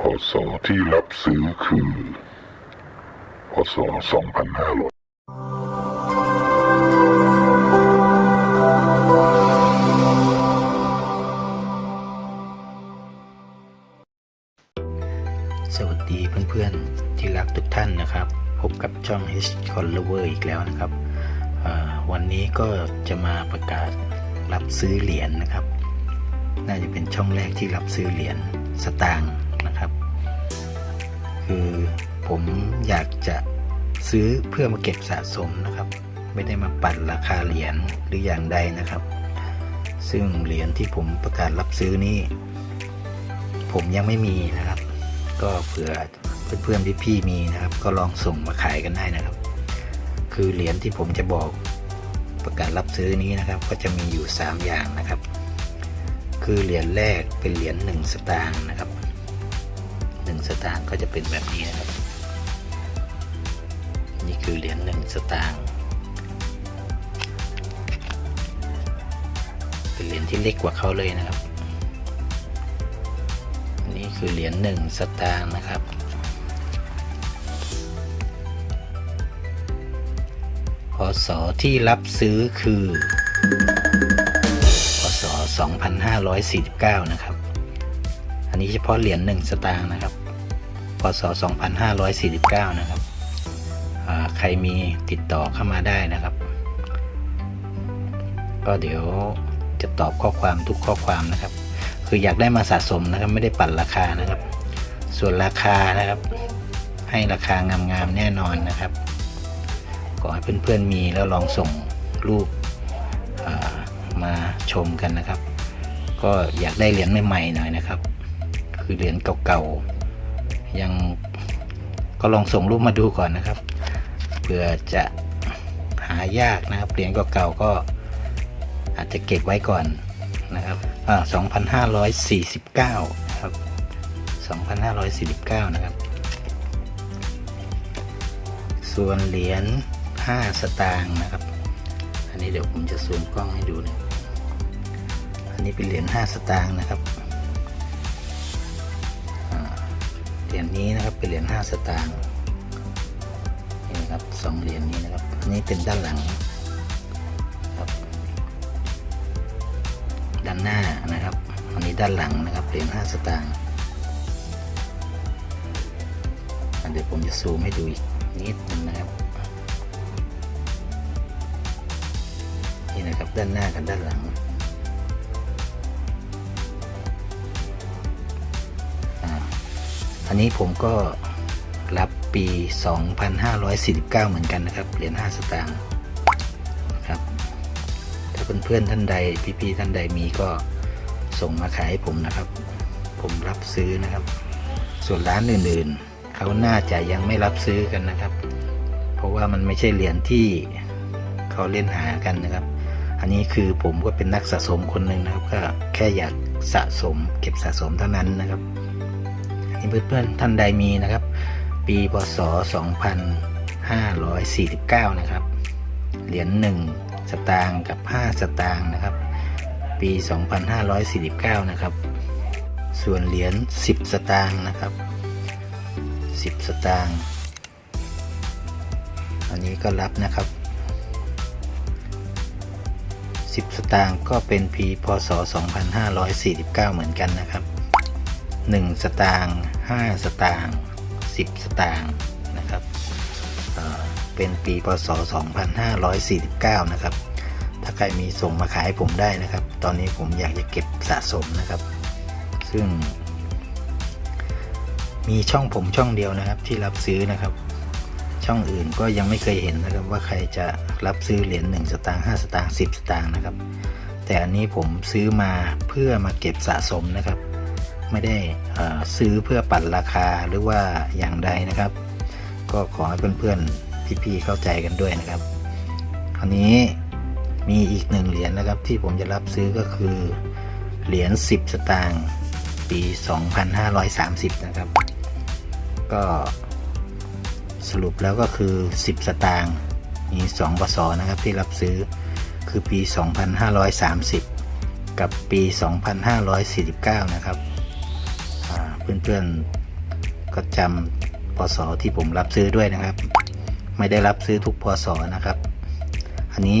พศที่รับซื้อคือพศ2500สวัสดีเพื่อนๆที่รักทุกท่านนะครับ พบกับช่อง H c o l l o v e r อีกแล้วนะครับ วันนี้ก็จะมาประกาศรับซื้อเหรียญนะครับ น่าจะเป็นช่องแรกที่รับซื้อเหรียญสตางค์ คือผมอยากจะซื้อเพื่อมาเก็บสะสมนะครับ ไม่ได้มาปั่นราคาเหรียญหรืออย่างใดนะครับ ซึ่งเหรียญที่ผมประกาศรับซื้อนี้ ผมยังไม่มีนะครับ ก็เผื่อเพื่อนๆพี่ๆมีนะครับ ก็ลองส่งมาขายกันได้นะครับ คือเหรียญที่ผมจะบอกประกาศรับซื้อนี้นะครับ ก็จะมีอยู่ 3 อย่างนะครับ คือเหรียญแรกเป็นเหรียญ1สตางค์นะครับ สตางค์ก็จะเป็นแบบนี้นะครับ นี่คือเหรียญ1สตางค์เป็นเหรียญที่เล็กกว่าเขาเลยนะครับ นี่คือเหรียญหนึ่งสตางค์นะครับพศที่รับซื้อคือพศ 2549 นะครับ อันนี้เฉพาะเหรียญหนึ่งสตางค์นะครับ ศ 2549 นะครับอ่าใครมีติดต่อเข้ามาได้นะครับ ก็เดี๋ยวจะตอบข้อความทุกข้อความนะครับ คืออยากได้มาสะสมนะครับไม่ได้ปั่นราคานะครับ ส่วนราคานะครับ ให้ราคางามๆแน่นอนนะครับขอให้เพื่อนๆมีแล้วลองส่งรูปมาชมกันนะครับ ก็อยากได้เหรียญใหม่ๆหน่อยนะครับ คือเหรียญเก่าๆ ยังก็ลองส่งรูปมาดูก่อนนะครับเผื่อจะหายากนะครับเหรียญเก่าๆก็อาจจะเก็บไว้ก่อนนะครับอ่า2,549ครับ2,549 นะครับ ส่วนเหรียญ 5 สตางค์นะครับ อันนี้เดี๋ยวผมจะซูมกล้องให้ดูนะ อันนี้เป็นเหรียญ 5 สตางค์นะครับ เหรียญนี้นะครับเป็นเหรียญ5สตางค์นี่นะครับสองเหรียญนี้นะครับอันนี้เป็นด้านหลังครับด้านหน้านะครับอันนี้ด้านหลังนะครับเหรียญ5สตางค์อะเดี๋ยวผมจะซูมให้ดูอีกนิดนึงนะครับนี่นะครับด้านหน้ากับด้านหลัง อันนี้ผมก็รับปี 2549 เหมือนกันนะครับ เหรียญ5สตางค์ครับ ถ้าเพื่อนๆท่านใด พี่ๆท่านใดมีก็ส่งมาขายให้ผมนะครับ ผมรับซื้อนะครับ ส่วนร้านอื่นๆ เขาน่าจะยังไม่รับซื้อกันนะครับ เพราะว่ามันไม่ใช่เหรียญที่เขาเล่นหากันนะครับ อันนี้คือผมก็เป็นนักสะสมคนหนึ่งนะครับ ก็แค่อยากสะสมเก็บสะสมเท่านั้นนะครับ เพื่อนๆท่านใดมีนะครับ ปีพศ 2549 นะครับ เหรียญ1สตางค์กับ 5 สตางค์นะครับ ปี 2549 นะครับ ส่วนเหรียญ10 สตางค์นะครับ 10 สตางค์อันนี้ก็รับนะครับ10 สตางค์ก็เป็นปีพศ 2549 เหมือนกันนะครับ 1 สตางค์5สตางค์10 สตางค์นะครับเเป็นปีพศ 2549 นะครับ ถ้าใครมีส่งมาขายให้ผมได้นะครับ ตอนนี้ผมอยากจะเก็บสะสมนะครับ ซึ่ง มีช่องผมช่องเดียวนะครับที่รับซื้อนะครับ ช่องอื่นก็ยังไม่เคยเห็นนะครับ ว่าใครจะรับซื้อเหรียญ1สตางค์5สตางค์10 สตางค์นะครับ แต่อันนี้ผมซื้อมาเพื่อมาเก็บสะสมนะครับ ไม่ได้ซื้อเพื่อปั่นราคาหรือว่าอย่างใดนะครับ ก็ขอให้เพื่อนๆพี่ๆเข้าใจกันด้วยนะครับอันนี้มีอีกหนึ่งเหรียญนะครับ ที่ผมจะรับซื้อก็คือเหรียญ10 สตางค์ปี 2530 นะครับ ก็สรุปแล้วก็คือ 10 สตางค์มี2ปศนะครับที่รับซื้อคือปี 2530 กับปี 2549 นะครับอ่า เพื่อนๆก็จำพศที่ผมรับซื้อด้วยนะครับ ไม่ได้รับซื้อทุกพศนะครับ อันนี้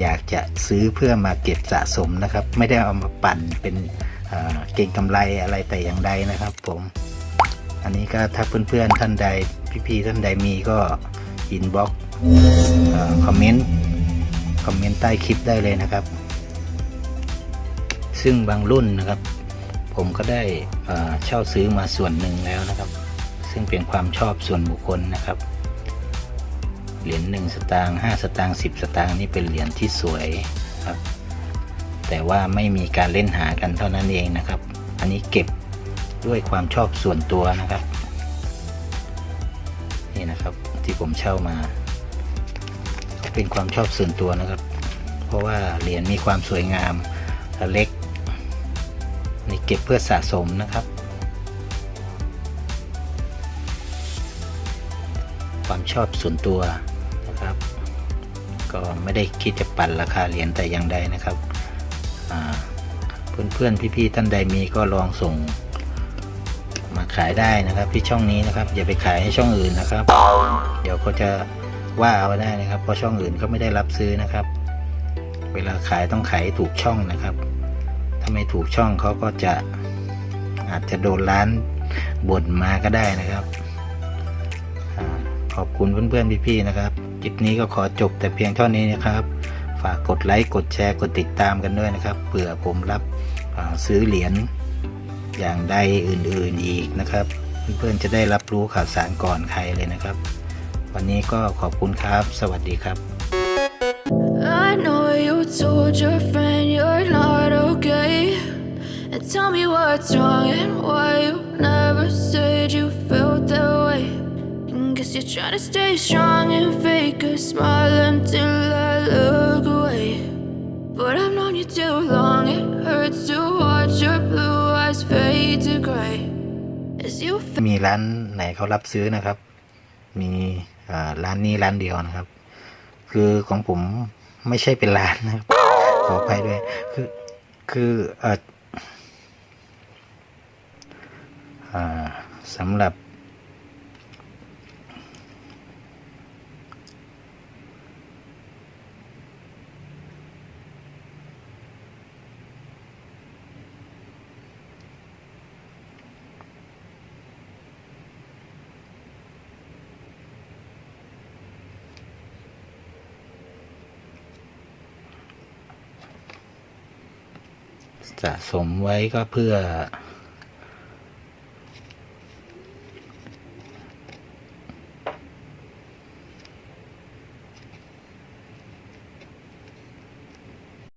อยากจะซื้อเพื่อมาเก็บสะสมนะครับ ไม่ได้เอามาปั่นเป็นเก่งกำไรอะไรแต่อย่างใดนะครับ ผม อันนี้ก็ถ้าเพื่อนๆท่านใดพี่ๆท่านใดมีก็อินบ็อกคอมเมนต์คอมเมนต์ใต้คลิปได้เลยนะครับ ซึ่งบางรุ่นนะครับ ผมก็ได้เช่าซื้อมาส่วนหนึ่งแล้วนะครับ ซึ่งเป็นความชอบส่วนบุคคลนะครับ เหรียญหนึ่งสตางค์ห้าสตางค์สิบสตางค์นี่เป็นเหรียญที่สวยครับ แต่ว่าไม่มีการเล่นหากันเท่านั้นเองนะครับ อันนี้เก็บด้วยความชอบส่วนตัวนะครับ นี่นะครับที่ผมเช่ามา เป็นความชอบส่วนตัวนะครับ เพราะว่าเหรียญมีความสวยงามและเล็ก นี่เก็บเพื่อสะสมนะครับ ความชอบส่วนตัวนะครับ ก็ไม่ได้คิดจะปั่นราคาเหรียญแต่อย่างใดนะครับอ่าเพื่อนๆพี่ๆท่านใดมีก็ลองส่งมาขายได้นะครับที่ช่องนี้นะครับ อย่าไปขายให้ช่องอื่นนะครับ เดี๋ยวเขาจะว่าเอาได้นะครับ เพราะช่องอื่นเขาไม่ได้รับซื้อนะครับ เวลาขายต้องขายถูกช่องนะครับ ไม่ถูกช่องเขาก็จะอาจจะโดนร้านบ่นมาก็ได้นะครับขอบคุณเพื่อนๆพี่ๆนะครับคลิปนี้ก็ขอจบแต่เพียงเท่านี้นะครับ ฝากกดไลค์กดแชร์กดติดตามกันด้วยนะครับเผื่อผมรับซื้อเหรียญอย่างใดอื่นๆอีกนะครับ เพื่อนๆจะได้รับรู้ข่าวสารก่อนใครเลยนะครับ วันนี้ก็ขอบคุณครับ สวัสดีครับ I know you told your tell me what's wrong and why you never said you felt that way. And guess you're trying to stay strong and fake a smile until I look away. But I've known you too long, it hurts to watch your blue eyes fade to gray. As you มีร้านไหนเขารับซื้อนะครับ มีอ่าร้านนี้ร้านเดียวนะครับ คือของผมไม่ใช่เป็นร้านนะครับขอไปด้วย คือคือเอ่ออ่า สำหรับ สะสมไว้ก็เพื่อ